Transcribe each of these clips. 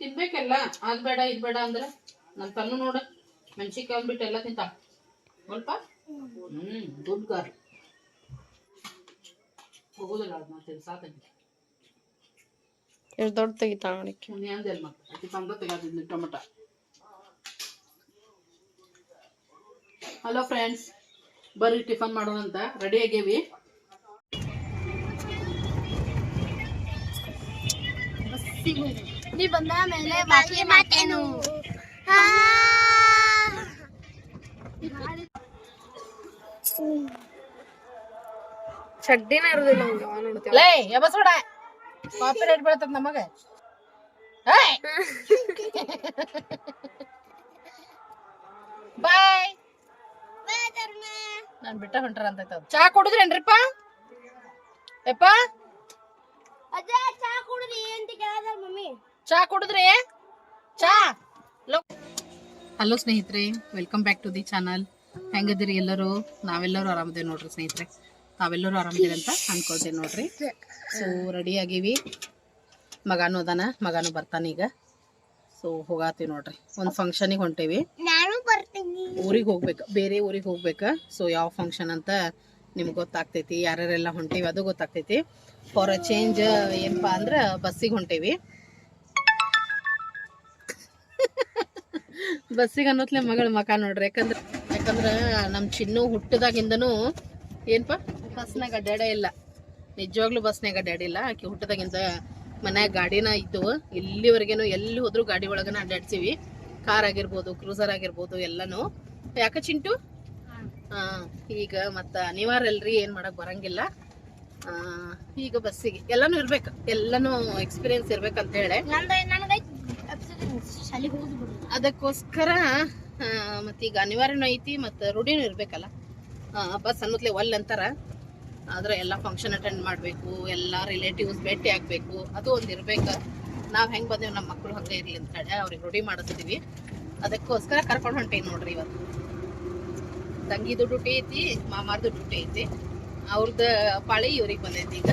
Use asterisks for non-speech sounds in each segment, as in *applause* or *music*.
ತಿನ್ಬೇಕೆಲ್ಲ ಅದ್ ಬೇಡ ಇದ್ ಬೇಡ ಅಂದ್ರೆ ನನ್ ತನ್ನು ನೋಡ ಮೆಣಸಿನ್ಕಾಯಿ ಬಿಟ್ಟು ಎಲ್ಲ ತಿಂತ. ಸ್ವಲ್ಪ ಹ್ಮ್ ದುಡ್ಡು ಗಾರ್ ಹೋಗೋದಿಲ್ಲ ಅದ್ ಮತ್ತೆ ಸಾಕಂತೆ ಎಷ್ಟು ದೊಡ್ಡ ತೆಗಿತಾಳ ನೋಡಿ ಅಂದೆಲ್ಲ ಮತ್ತೆ ಅತಿ ತಂದ ಟೊಮಟ. ಹಲೋ ಫ್ರೆಂಡ್ಸ್ ಬರ್ರಿ ಟಿಫನ್ ಮಾಡೋಣಂತ. ರೆಡಿ ಆಗೇವಿ? ನೀ ಬಂದ ಮೇಲೆ ಬಾಕಿ ಮಾತೇನು ಚಡ್ಡಿನ ಇರುದಿಲ್ಲ ನೋಡ್ತೀವಿ ಲೇ ಯಬಸೋಡ ಕಾಪಿ ರೇಟ್ ಬೀಳ್ತದ ನಮಗ. ಬಾಯ್. ನಾನ್ ಬಿಟ್ಟ ಹೊಂಟ್ರ ಅಂತ ಚಾ ಕೊಡುದ್ರೇನ್ರಿಪ್ಪ? ಯಪ್ಪ ಅಜ್ಜ ಚಾ ಕುಡ್ರಿ ಅಂತ ಕೇಳದ ಮಮ್ಮಿ. ಚಾ ಕುಡಿದ್ರಿ? ಚಾ. ಹಲೋ ಸ್ನೇಹಿತರೆ welcome back to the channel ಹೆಂಗದಿರಿ ಎಲ್ಲರೂ? ನಾವೆಲ್ಲರೂ ಆರಾಮದೇವಿ ನೋಡ್ರಿ ಸ್ನೇಹಿತರೆ. ತಾವೆಲ್ಲರೂ ಆರಾಮದಿರಿ ಅಂತ ಅನ್ಕೊಳ್ತೇವೆ ನೋಡ್ರಿ. ಸೊ ರೆಡಿ ಆಗೀವಿ. ಮಗಾನು ಅದಾನ ಮಗಾನು ಬರ್ತಾನೆ ಈಗ. ಸೊ ಹೋಗಾತೀವಿ ನೋಡ್ರಿ. ಒಂದು ಫಂಕ್ಷನಿಗೆ ಹೊಂಟೇವಿ. ನಾನು ಬರ್ತೀನಿ. ಊರಿಗೆ ಹೋಗ್ಬೇಕು ಬೇರೆ ಊರಿಗೆ ಹೋಗ್ಬೇಕು. ಸೊ ಯಾವ ಫಂಕ್ಷನ್ ಅಂತ ನಿಮ್ಗೆ ಗೊತ್ತಾಗ್ತೈತಿ, ಯಾರ್ಯಾರೆಲ್ಲ ಹೊಂಟೀವಿ ಅದು ಗೊತ್ತಾಗ್ತೈತಿ. ಫಾರ್ ಅ ಚೇಂಜ್ ಏನಪ್ಪ ಅಂದ್ರೆ ಬಸ್ಸಿಗೆ ಹೊಂಟೇವಿ. *laughs* ಬಸ್ಸಿಗೆ ಅನ್ನೋತ್ಲೆ ಮಗಳ ಮಕ ನೋಡ್ರಿ, ಯಾಕಂದ್ರೆ ಯಾಕಂದ್ರೆ ನಮ್ಮ ಚಿನ್ನು ಹುಟ್ಟದಾಗಿಂದನು ಏನಪ್ಪ ಬಸ್ನಾಗ ಅಡ್ಡಾಡೇ ಇಲ್ಲ. ನಿಜವಾಗ್ಲೂ ಬಸ್ನಾಗ ಅಡ್ಡಾಡಿಲ್ಲ ಆಕೆ ಹುಟ್ಟದಾಗಿಂದ ಮನ್ಯಾಗ ಗಾಡಿನ ಇದ್ದವು ಇಲ್ಲಿವರೆಗೇನು ಎಲ್ಲಿ ಹೋದ್ರು ಗಾಡಿ ಒಳಗನ ಅಡ್ಡಾಡ್ತೀವಿ ಕಾರ್ ಆಗಿರ್ಬೋದು, ಕ್ರೂಸರ್ ಆಗಿರ್ಬೋದು, ಎಲ್ಲಾನು. ಯಾಕ ಚಿಂಟು? ಈಗ ಮತ್ತ ಅನಿವಾರ್ಯ ಅಲ್ರಿ ಏನ್ ಮಾಡಕ್ ಬರಂಗಿಲ್ಲ. ಈಗ ಬಸ್ಸಿಗೆ ಎಲ್ಲಾನು ಇರ್ಬೇಕು ಎಲ್ಲಾನು ಎಕ್ಸ್ಪೀರಿಯನ್ಸ್ ಇರ್ಬೇಕಂತ ಹೇಳಿ. ನಂದ ನನಗೈತಿ ಶಾಲೆಗೆ ಹೋಗಿ ಬಿಡು ಅದಕ್ಕೋಸ್ಕರ ಮತ್ತೀಗ ಅನಿವಾರ್ಯನೂ ಐತಿ ಮತ್ತು ರೂಢಿನೂ ಇರ್ಬೇಕಲ್ಲ. ಬಸ್ ಅನ್ನೋದ್ಲೆ ಒಲ್ ಅಂತಾರ. ಆದ್ರೆ ಎಲ್ಲ ಫಂಕ್ಷನ್ ಅಟೆಂಡ್ ಮಾಡಬೇಕು ಎಲ್ಲ ರಿಲೇಟಿವ್ಸ್ ಭೇಟಿ ಆಗ್ಬೇಕು ಅದು ಒಂದು ಇರ್ಬೇಕು. ನಾವು ಹೆಂಗೆ ಬಂದೇವು ನಮ್ಮ ಮಕ್ಕಳು ಹಂಗೆ ಇರ್ಲಿ ಅಂತ ಹೇಳಿ ಅವ್ರಿಗೆ ರೂಢಿ ಮಾಡಿಸ್ತೀವಿ ಅದಕ್ಕೋಸ್ಕರ ಕರ್ಕೊಂಡು ಹೊಂಟೇವಿ ನೋಡ್ರಿ ಇವತ್ತು. ತಂಗಿದು ಡ್ಯೂಟಿ ಐತಿ ಮಾಮಾರ್ದು ಡ್ಯೂಟಿ ಐತಿ. ಅವ್ರದ್ದು ಪಾಳಿ ಇವ್ರಿಗೆ ಬಂದೈತಿ ಈಗ.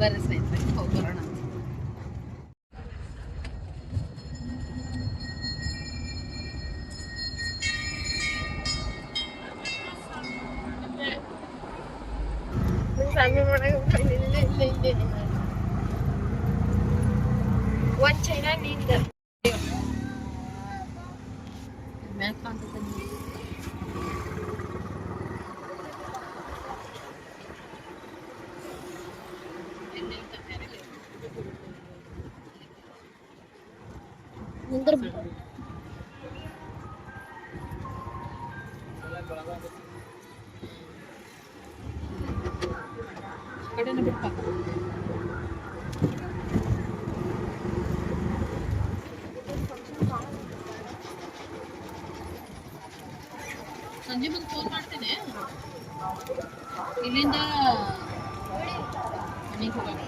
ಬರ್ರಿ ಸ್ನೇಹಿತರೆ ಹೋಗಿ ಬರೋಣ. ಒಂದ್ ಚೈನಾ ನಿಂದ ಸಂಜೆ ಮುಂದೆ ಫೋನ್ ಮಾಡ್ತೇನೆ. ಇಲ್ಲಿಂದ ಮನೆಗೆ ಹೋಗೋಣ.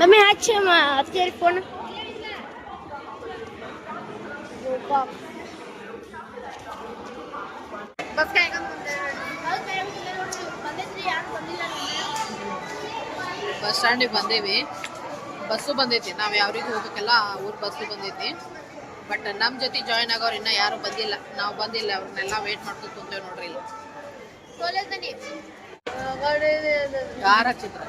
ಮಮ್ಮಿ ಹಚ್ಚಿ ಅದಕ್ಕೆ ಫೋನ್ ಬಸ್ ಕಾಯ್ಕೊಂಡ್ ಬಸ್ ಸ್ಟ್ಯಾಂಡಿಗೆ ಬಂದೇವಿ. ಬಸ್ಸು ಬಂದೈತಿ. ನಾವು ಯಾವ್ರಿಗೆ ಹೋಗ್ಬೇಕಲ್ಲ ಊರು ಬಸ್ಸು ಬಂದೈತಿ. ಬಟ್ ನಮ್ಮ ಜೊತೆ ಜಾಯ್ನ್ ಆಗೋರು ಇನ್ನೂ ಯಾರೂ ಬಂದಿಲ್ಲ. ನಾವು ಬಂದಿಲ್ಲ. ಅವ್ರನ್ನೆಲ್ಲ ವೇಟ್ ಮಾಡ್ಕೊಂಡು ಕುಂತೇವೆ ನೋಡ್ರಿ ಇಲ್ಲಿ. ಯಾರ ಚಿತ್ರ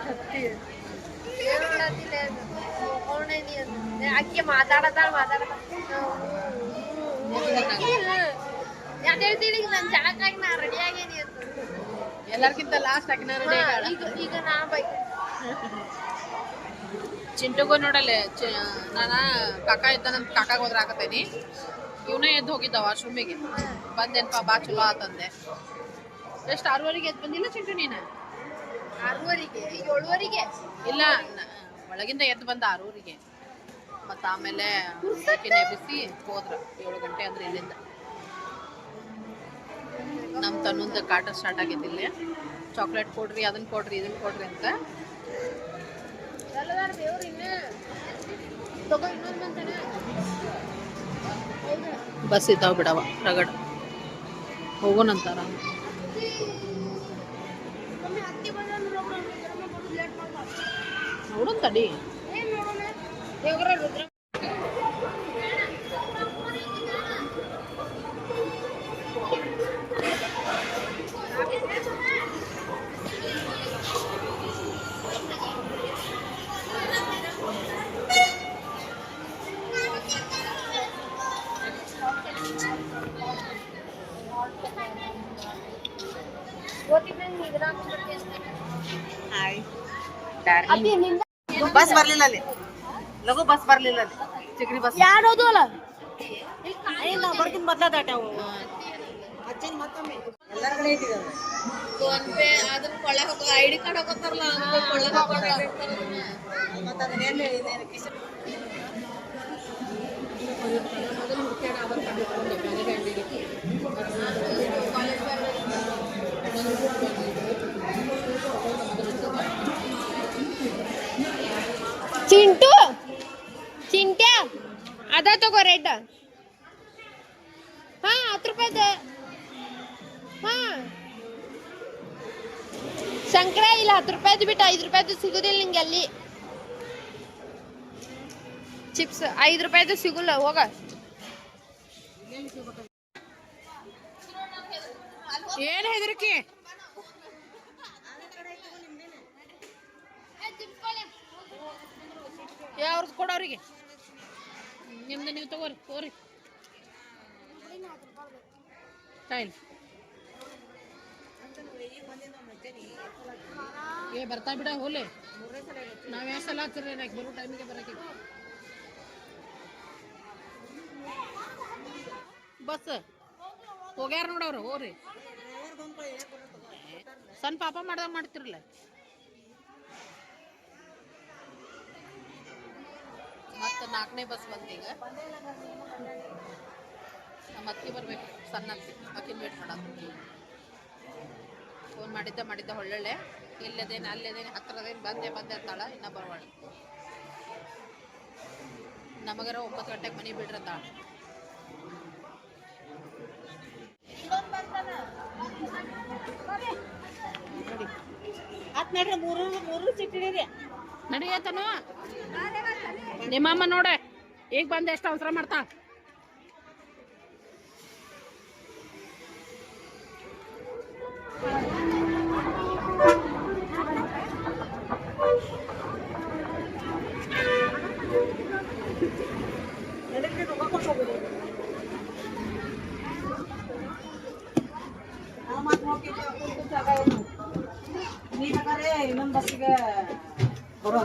ಅಕ್ಕಿ ಮಾತಾಡತಾಳ ಮಾತಾಡತಾಳ ಯಾಕೆ ಹೇಳ್ತೀನಿ ನಾನು ಜನಕ್ಕಾಗಿ ನಾ ರೆಡಿ ಆಗೇನಿ ಅಂತ. ಎಲ್ಲರಿಗಿಂತ ಲಾಸ್ಟ್ ಆಕಿನ ರೆಡಿ ಈಗ ಈಗ ನಾ ಬೈ ಚಿಂಟುಗೂ ನೋಡಲ್ಲ ನಾನು ಕಾಕ ಇದ್ದಾನಂತ ಕಾಕಾಗ ಹೋದ್ರೆ ಹಾಕತೇನಿ ಇವನೇ ಎದ್ದು ಹೋಗಿದ್ದ ವಾಶ್ರೂಮಿಗೆ. ಬಂದೇನಪ್ಪ ಬಾ ಚಲೋ ಆತಂದೆ ಎಷ್ಟು ಆರೂವರೆಗೆ ಎದ್ದು ಬಂದಿಲ್ಲ ಚಿಂಟು ನೀನು? ಆರೂವರೆಗೆ ಏಳುವರೆಗೆ. ಇಲ್ಲ ಒಳಗಿಂದ ಎದ್ದು ಬಂದ ಆರೂರಿಗೆ ಮತ್ತು ಆಮೇಲೆ ಬಿಸಿ ಹೋದ್ರ ಏಳು ಗಂಟೆ ಅಂದ್ರೆ ಇಲ್ಲಿಂದ. ನಮ್ಮ ತನ್ನೊಂದು ಕಾಟ ಸ್ಟಾರ್ಟ್ ಆಗಿದ್ದಿಲ್ಲ ಚಾಕ್ಲೇಟ್ ಕೊಡ್ರಿ ಅದನ್ನ ಕೊಡ್ರಿ ಇದನ್ನ ಕೊಡ್ರಿ ಅಂತ. ಬಸ್ ಇದ್ದಾವ ಬಿಡವ ರಗಡ. ಹೋಗೋಣಂತಾರ ನೋಡೋಣ ತಡಿ. ಬಸ್ ಬರ್ಲಿಲ್ಲ ಅಲ್ಲಿ. ಲಘು ಬಸ್ ಬರ್ಲಿಲ್ಲ ಅಲ್ಲಿ. ಬಸ್ ಯಾರು ಹೋದ್ವಲ್ಲ ಬರ್ಕಿನ್ ಮೊದ್ಲ ದಾಟ ಎಲ್ಲರ ಕಡೆ ಇಟ್ಟಿದ್ದಾರೆ. ಫೋನ್ ಪೇ ಅದನ್ನ ಕೊಳ್ಳೆ ಹೋಗ ಐಡಿ ಕಾರ್ಡ್ ಹಾಕೋತಾರಲ್ಲ ಅದನ್ನ ಕೊಳ್ಳೆ ಹಾಕೊಂಡು ಮತ್ತೆ ಅದನ್ನ ಎಲ್ಲಿ ಇದೇನು ಕಿಶನ್ ಚಿಂಟು? ಚಿಂಟ್ಯಾ? ಅದ ತಗೋ ರೆಡ್ ಹಾ, ಹತ್ತು ರೂಪಾಯ್ದು ಹಾ. ಸಂಕ್ರ ಇಲ್ಲ, ಹತ್ತು ರೂಪಾಯ್ದು ಬಿಟ್ಟು. ಐದು ರೂಪಾಯ್ದು ಸಿಗುದಿಲ್ಲ ನಿಂಗೆ ಅಲ್ಲಿ. ಚಿಪ್ಸ್, ಐದು ರೂಪಾಯ್ದು ಸಿಗುಲ್ಲ, ಹೋಗ. ಏನು ಹೆದರಿಕೆ? ಏ ಕೊಡ ಅವ್ರಿಗೆ. ನಿಮ್ದು ನೀವು ತಗೋರಿ ತಗೋರಿ. ಸ್ಟೈಲ್ ಏ, ಬರ್ತಾ ಬಿಡ ಹೋಲೆ. ನಾವ್ ಯಾವ ಸಲ ಹಚ್ಚಿರಿ ಬರೋ ಟೈಮಿಗೆ ಬರೋಕೆ. ಬಸ್. ಹೋಗ್ಯಾರ ನೋಡವ್ರು ಹೋರಿ ಸಣ್ಣ ಪಾಪ ಮಾಡ್ದಾಗ ಮಾಡ್ತಿರಲ್ಲ ಮತ್ತೆ ನಾಲ್ಕನೇ ಬಸ್ ಬಂದೀಗ. ನಮ್ಮ ಅತ್ತಿ ಬರ್ಬೇಕು ಸಣ್ಣ ಅಕ್ಕಿನ ವೇಟ್ ಮಾಡೋದು ಫೋನ್ ಮಾಡಿದ್ದ ಮಾಡಿದ್ದ ಒಳ್ಳೊಳ್ಳೆ ಇಲ್ಲದೇನು ಅಲ್ಲೇದೇನು ಹತ್ರದೇನು ಬಂದೆ ಬಂದೆ ಅಂತಾಳ ಇನ್ನ ಬರವಾಳ. ನಮಗರ ಒಂಬತ್ತು ಗಂಟೆಗೆ ಮನೆ ಬಿಡ್ರಂತಾಳ ಹತ್ ನಡ್ರಿ ಮೂರು ಮೂರು ಚಿಟ್ಟಿ ನಡೆಯತನು ನಿಮ್ಮಮ್ಮ ನೋಡೆ ಈಗ ಬಂದ ಎಷ್ಟು ಅವಸರ ಮಾಡ್ತಾ ನೀ ಬೇಕಾದ್ರೆ ಇನ್ನೊಂದ್ ಬಸ್ಸಿಗೆ ಬರೋ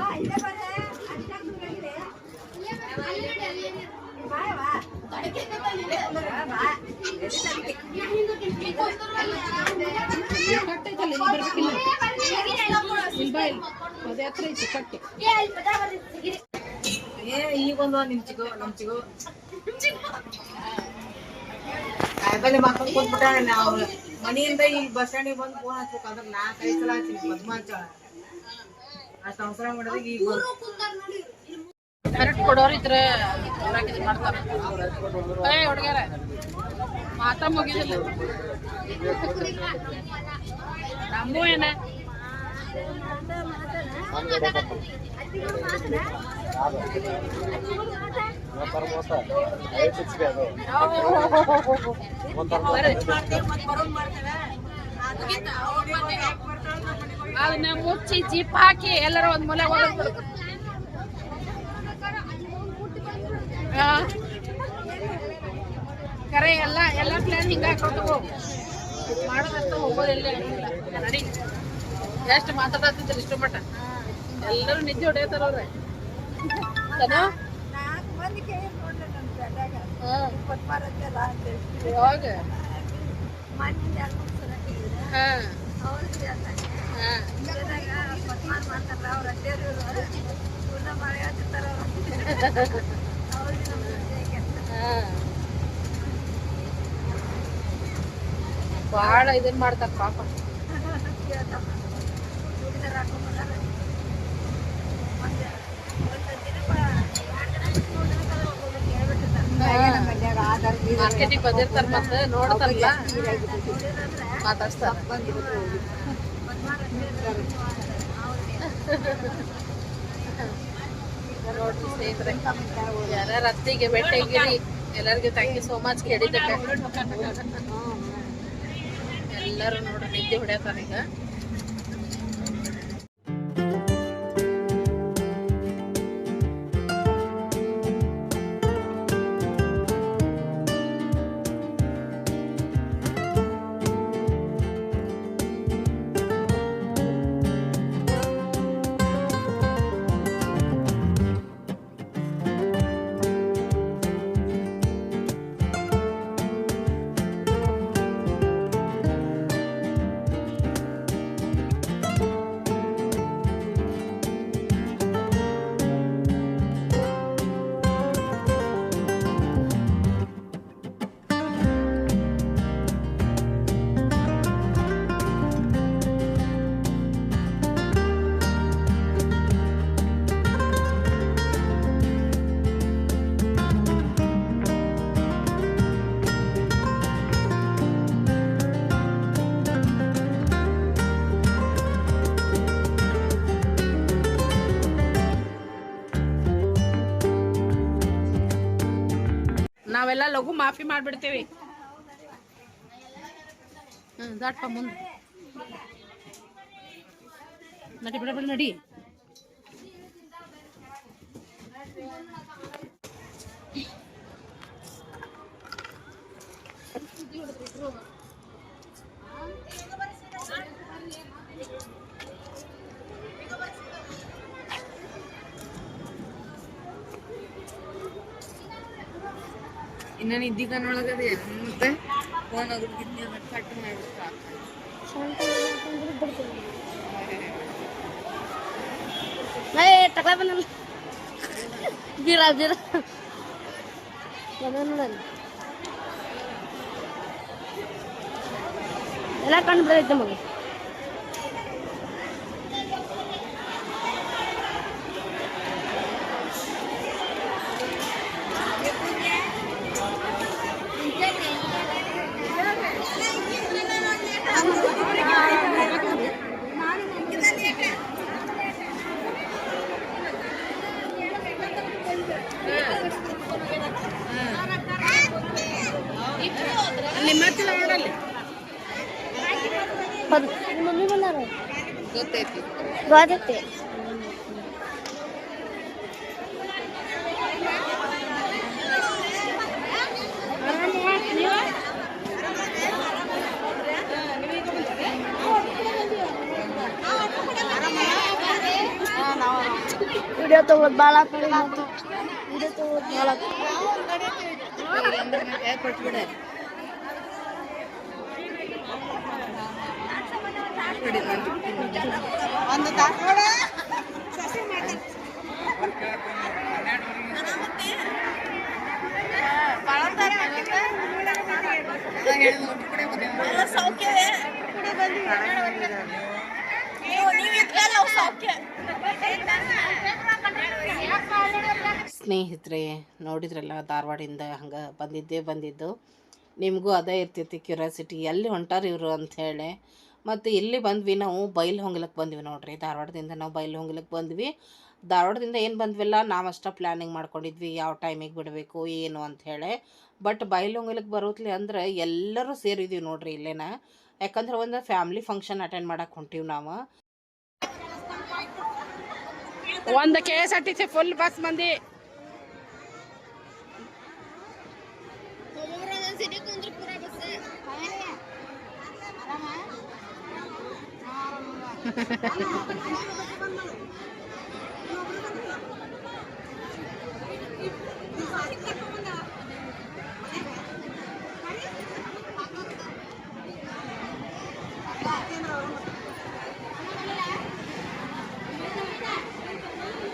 ಕಟ್ಟೈತಲ್ಲ ಇಲ್ಲಿ ಬರ್ಬೇಕಿಲ್ಲ ಇಲ್ಲಿ ಬಾ ಇಲ್ಲಿ ಅದೇ ಹತ್ರ ಐತಿ ಕಟ್ಟಿ ಏ ಈಗ ಒಂದು ನಿಮ್ ಚಿಗೋ ನಮ್ ಚಿಗೋ ಕಾಯಿಪಲ್ಲೆ ಮಾಡ್ಕೊಂಡ್ ಕೂತ್ಬಿಟ್ಟ ನಾವು ಮನೆಯಿಂದ ಈ ಬಸ್ ಸ್ಟ್ಯಾಂಡಿಗೆ ಬಂದು ಫೋನ್ ಹಚ್ಬೇಕು. ಅಂದ್ರೆ ನಾಲ್ಕೈದು ಸಲ ಹಚ್ಚಿನಿ ಮದ್ಮ ಆ ಸಂಸಾರ ಮಾಡಿದಾಗ ಈಗ ಕರೆಕ್ಟ್ ಕೊಡೋರು ಇದ್ರೆ ಏ, ಹುಡುಗ್ಯಾರ. ಮಾತಾ ಮುಗಿದಿಲ್ಲ. ನಮ್ಮೂ ಏನ? ಮುಚ್ಚಿ ಜೀಪ್ ಹಾಕಿ ಎಲ್ಲರೂ ಒಂದ್ ಮೂಲೆ. ಕರೆ ಎಲ್ಲ ಎಲ್ಲ ಪ್ಲಾನ್ ಹಿಂಗ ಹಾಕೊಳ್ತವು ಮಾಡೋದಷ್ಟು ಹೋಗೋದಿಲ್ಲ. ನಡಿ ಎಷ್ಟು ಮಾತಾಡತ್ತಿದ್ರು ಇಷ್ಟು ಮಟ್ಟ ಎಲ್ಲರೂ ನಿದ್ದೆ ಹೊಡೆಯತ್ತಾರ ಅವ್ರೆ. ಬಾಳ ಇದನ್ ಮಾಡ್ತಾರ ಪಾಪ. ಮಾರ್ಕೆಟಿಗೆ ಬಂದಿರ್ತಾರೆ ಮತ್ತೆ ನೋಡ್ತಾರಲ್ಲ. ಮಾತಾಡ್ತಾರೆ ನೋಡ್ರಿ ಸ್ನೇಹಿತರೆ, ಯಾರ್ಯಾರ ಅತ್ತಿಗೆ ಭೇಟಿಯಾಗಿರಿ ಎಲ್ಲರಿಗೂ ಥ್ಯಾಂಕ್ ಯು ಸೋ ಮಚ್ ಕೇಳಿದ್ದಕ್ಕೆ. ಎಲ್ಲರೂ ನೋಡ್ರಿ ನಿದ್ದೆ ಹೊಡ್ಯತಾರ ಲಘು ಮಾಫಿ ಮಾಡಿಬಿಡ್ತೀವಿ. ಹ್ಞೂ ದಾಟ್ಪ ಮುಂದೆ. ನಡಿ ಬಿಡ ಬಿಡ ನಡಿ. ಇನ್ನ ನಿದ್ದಿ ಕಣ್ಣೊಳಗದೆ ಮತ್ತೆ ಫೋನ್ ಕಟ್ ಮಾಡ್ಬಿಡ್ತಾ ಏ ತಕ ಬಂದಲ್ಲ. ಬೀರ ಬೀರ ನೋಡಲ್ಲ ಎಲ್ಲ ಕಂಡು ಬಿಡೈತೆ ಮಗ ನಿಮ್ಮ ಹತ್ತಿರ ನೋಡಲ್ಲಿ ಹೌದು ನಿಮ್ಮ ಮಮ್ಮಿ ಬಂದಾರ ಗೊತ್ತೈತಿ ಗೊತ್ತೈತಿ ವಿಡಿಯೋ ತಗೋದ್ ಭಾಳ ವಿಡಿಯೋ ತಗೋದ್ ಭಾಳ ಒಂದು ದಾಸವಾಳ ಸ್ನೇಹಿತರೆ ನೋಡಿದ್ರಲ್ಲ ಧಾರವಾಡಿಂದ ಹಂಗೆ ಬಂದಿದ್ದೇ ಬಂದಿದ್ದು. ನಿಮಗೂ ಅದೇ ಇರ್ತೈತಿ ಕ್ಯೂರಿಯಾಸಿಟಿ ಎಲ್ಲಿ ಹೊಂಟಾರ ಇವರು ಅಂಥೇಳಿ ಮತ್ತು ಇಲ್ಲಿ ಬಂದ್ವಿ ನಾವು ಬೈಲ್ ಹೊಂಗಲಕ್ಕೆ ಬಂದ್ವಿ ನೋಡ್ರಿ. ಧಾರವಾಡದಿಂದ ನಾವು ಬೈಲ್ ಹೊಂಗಲಕ್ಕೆ ಬಂದ್ವಿ. ಧಾರವಾಡದಿಂದ ಏನು ಬಂದ್ವಿಲ್ಲ ನಾವು ಅಷ್ಟೇ ಪ್ಲ್ಯಾನಿಂಗ್ ಮಾಡ್ಕೊಂಡಿದ್ವಿ ಯಾವ ಟೈಮಿಗೆ ಬಿಡಬೇಕು ಏನು ಅಂಥೇಳಿ ಬಟ್ ಬೈಲ್ ಹೊಂಗಲಕ್ಕೆ ಬರೋತ್ಲಿ ಅಂದ್ರೆ ಎಲ್ಲರೂ ಸೇರಿದ್ದೀವಿ ನೋಡ್ರಿ ಇಲ್ಲೇನ. ಯಾಕಂದ್ರೆ ಒಂದು ಫ್ಯಾಮ್ಲಿ ಫಂಕ್ಷನ್ ಅಟೆಂಡ್ ಮಾಡಕ್ಕೆ ಹೊಂಟೀವಿ ನಾವು. ಒಂದು K S R T C full bus ಮಂದಿ.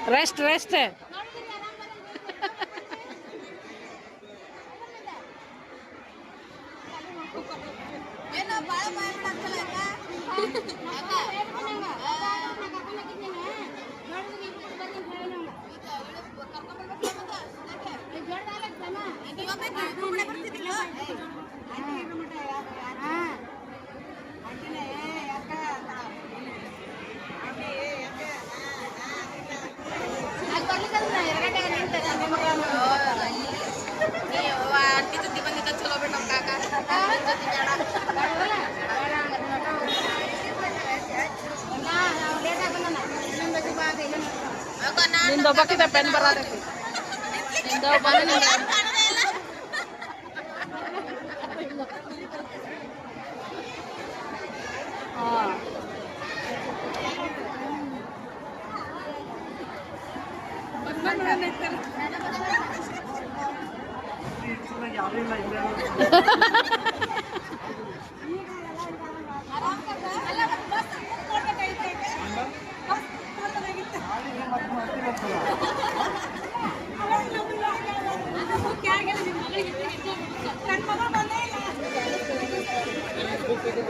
Rest, rest. ini berarti ini Hahaha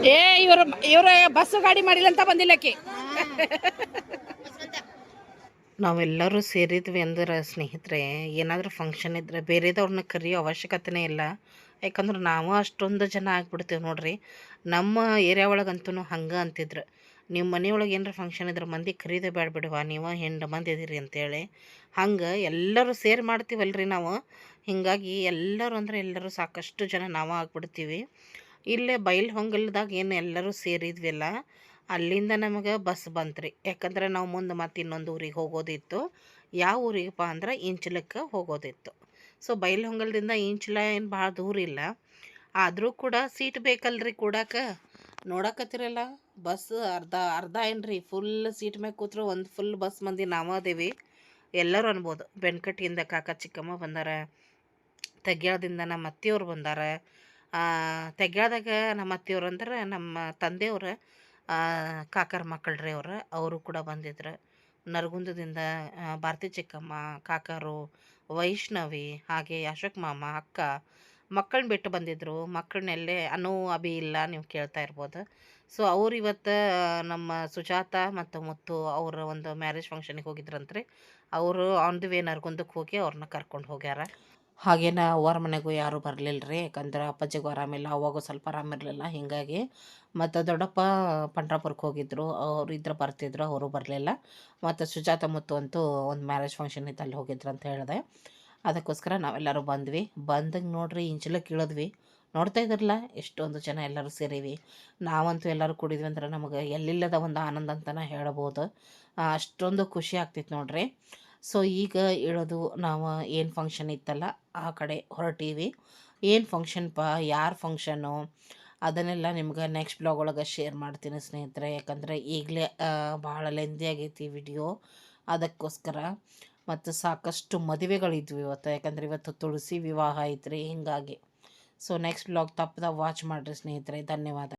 ಏ, ಇವರು ಇವರು ಬಸ್ಸು ಗಾಡಿ ಮಾಡಿಲ್ಲ ಅಂತ ಬಂದಿಲ್ಲಕ್ಕೆ. ನಾವೆಲ್ಲರೂ ಸೇರಿದ್ವಿ ಅಂದ್ರೆ ಸ್ನೇಹಿತರೆ, ಏನಾದರೂ ಫಂಕ್ಷನ್ ಇದ್ದರೆ ಬೇರೆದವ್ರನ್ನ ಕರೆಯೋ ಅವಶ್ಯಕತೆನೇ ಇಲ್ಲ. ಯಾಕಂದ್ರೆ ನಾವು ಅಷ್ಟೊಂದು ಜನ ಆಗ್ಬಿಡ್ತೀವಿ ನೋಡ್ರಿ. ನಮ್ಮ ಏರಿಯಾ ಒಳಗಂತೂ ಹಂಗೆ ಅಂತಿದ್ರು. ನಿಮ್ಮ ಮನೆಯೊಳಗೆ ಏನಾರ ಫಂಕ್ಷನ್ ಇದ್ರೆ ಮಂದಿ ಕರೀದೇ ಬೇಡ ನೀವು ಹೆಂಡ ಮಂದಿ ಇದೀರಿ ಅಂತೇಳಿ. ಹಂಗೆ ಎಲ್ಲರೂ ಸೇರಿ ಮಾಡ್ತೀವಲ್ರಿ ನಾವು. ಹೀಗಾಗಿ ಎಲ್ಲರೂ ಅಂದರೆ ಎಲ್ಲರೂ ಸಾಕಷ್ಟು ಜನ ನಾವು ಆಗ್ಬಿಡ್ತೀವಿ. ಇಲ್ಲೇ ಬೈಲ್ ಹೊಂಗಲ್ದಾಗ ಏನು ಎಲ್ಲರೂ ಸೇರಿದ್ವಿಲ್ಲ, ಅಲ್ಲಿಂದ ನಮಗೆ ಬಸ್ ಬಂತು ರೀ ಯಾಕಂದ್ರೆ ನಾವು ಮುಂದೆ ಮತ್ತೆ ಇನ್ನೊಂದು ಊರಿಗೆ ಹೋಗೋದಿತ್ತು. ಯಾವ ಊರಿಗಪ್ಪ ಅಂದ್ರೆ ಇಂಚಲಕ್ಕೆ ಹೋಗೋದಿತ್ತು. ಸೊ ಬೈಲ್ ಹೊಂಗಲದಿಂದ ಇಂಚಲ ಏನು ಭಾಳ ದೂರ ಇಲ್ಲ. ಆದರೂ ಕೂಡ ಸೀಟ್ ಬೇಕಲ್ರಿ ಕೂಡಕ್ಕೆ ನೋಡಕತ್ತಿರಲ್ಲ, ಬಸ್ ಅರ್ಧ ಅರ್ಧ ಏನ್ರಿ ಫುಲ್ ಸೀಟ್ ಮ್ಯಾಗ ಕೂತ್ರು ಒಂದು ಫುಲ್ ಬಸ್ ಮಂದಿ ನಾವು ಅದೇವಿ. ಎಲ್ಲರೂ ಅನ್ಬೋದು ಬೆನ್ಕಟ್ಟಿಯಿಂದ ಕಾಕ ಚಿಕ್ಕಮ್ಮ ಬಂದಾರ, ತೆಗ್ಯಾಳದಿಂದ ನಮ್ಮ ಅತ್ತೆಯವ್ರು ಬಂದಾರ ತೆಗ್ಯಾಳದಾಗ ನಮ್ಮ ಅತ್ತೆಯವ್ರು ಅಂದ್ರೆ ನಮ್ಮ ತಂದೆಯವ್ರ ಕಾಕರ ಮಕ್ಕಳ್ರಿ ಅವ್ರು. ಅವರು ಕೂಡ ಬಂದಿದ್ರು. ನರಗುಂದದಿಂದ ಭಾರತಿ ಚಿಕ್ಕಮ್ಮ, ಕಾಕರು, ವೈಷ್ಣವಿ, ಹಾಗೆ ಅಶೋಕ್ ಮಾಮ, ಅಕ್ಕ ಮಕ್ಕಳನ್ನ ಬಿಟ್ಟು ಬಂದಿದ್ದರು ಮಕ್ಕಳನ್ನೆಲ್ಲೇ ಅನು, ಅಭಿ ಇಲ್ಲ ನೀವು ಕೇಳ್ತಾ ಇರ್ಬೋದು. ಸೊ ಅವ್ರು ಇವತ್ತು ನಮ್ಮ ಸುಜಾತ ಮತ್ತು ಮುತ್ತು ಅವರ ಒಂದು ಮ್ಯಾರೇಜ್ ಫಂಕ್ಷನಿಗೆ ಹೋಗಿದ್ರಂತ್ರಿ. ಅವರು ಆನ್ ದಿ ವೇ ನರಗುಂದಕ್ಕೆ ಹೋಗಿ ಅವ್ರನ್ನ ಕರ್ಕೊಂಡು ಹೋಗ್ಯಾರ. ಹಾಗೇನ ಅವ್ರ ಮನೆಗೂ ಯಾರೂ ಬರಲಿಲ್ಲ ರೀ ಯಾಕಂದ್ರೆ ಅಪ್ಪಾಜಿಗೂ ಆರಾಮಿಲ್ಲ ಅವಾಗೂ ಸ್ವಲ್ಪ ಆರಾಮಿರಲಿಲ್ಲ ಹೀಗಾಗಿ ಮತ್ತು ದೊಡ್ಡಪ್ಪ ಪಂಡ್ರಾಪುರಕ್ಕೆ ಹೋಗಿದ್ದರು ಅವ್ರು ಇದ್ರೆ ಬರ್ತಿದ್ರು, ಅವರು ಬರಲಿಲ್ಲ. ಮತ್ತು ಸುಜಾತ ಮುತ್ತು ಅಂತೂ ಒಂದು ಮ್ಯಾರೇಜ್ ಫಂಕ್ಷನ್ ಇತ್ತು, ಅಲ್ಲಿ ಹೋಗಿದ್ರು ಅಂತ ಹೇಳಿದೆ. ಅದಕ್ಕೋಸ್ಕರ ನಾವೆಲ್ಲರೂ ಬಂದ್ವಿ. ಬಂದಂಗೆ ನೋಡ್ರಿ ಇಂಚಲಕ್ಕೆ ಇಳಿದ್ವಿ ನೋಡ್ತಾ ಇದ್ರಲ್ಲ, ಎಷ್ಟೊಂದು ಜನ ಎಲ್ಲರೂ ಸೇರೀವಿ. ನಾವಂತೂ ಎಲ್ಲರೂ ಕುಡಿದ್ವಿ ಅಂದ್ರೆ ನಮಗೆ ಎಲ್ಲಿಲ್ಲದ ಒಂದು ಆನಂದ ಅಂತಲೇ ಹೇಳ್ಬೋದು. ಅಷ್ಟೊಂದು ಖುಷಿ ಆಗ್ತಿತ್ತು ನೋಡ್ರಿ. ಸೊ ಈಗ ಇಳೋದು ನಾವು ಏನು ಫಂಕ್ಷನ್ ಇತ್ತಲ್ಲ, ಆ ಕಡೆ ಹೊರಟೀವಿ. ಏನು ಫಂಕ್ಷನ್ ಪಾ, ಯಾರು ಫಂಕ್ಷನು ಅದನ್ನೆಲ್ಲ ನಿಮ್ಗೆ ನೆಕ್ಸ್ಟ್ ಬ್ಲಾಗ್ ಒಳಗೆ ಶೇರ್ ಮಾಡ್ತೀನಿ ಸ್ನೇಹಿತರೆ. ಯಾಕಂದರೆ ಈಗಲೇ ಭಾಳ ಲೆಂದಿ ಆಗೈತಿ ವಿಡಿಯೋ ಅದಕ್ಕೋಸ್ಕರ ಮತ್ತು ಸಾಕಷ್ಟು ಮದುವೆಗಳಿದ್ವು ಇವತ್ತು. ಯಾಕಂದರೆ ಇವತ್ತು ತುಳಸಿ ವಿವಾಹ ಐತ್ರಿ, ಹಿಂಗಾಗಿ. ಸೊ ನೆಕ್ಸ್ಟ್ ಬ್ಲಾಗ್ ತಪ್ಪದ ವಾಚ್ ಮಾಡಿರಿ ಸ್ನೇಹಿತರೆ. ಧನ್ಯವಾದ.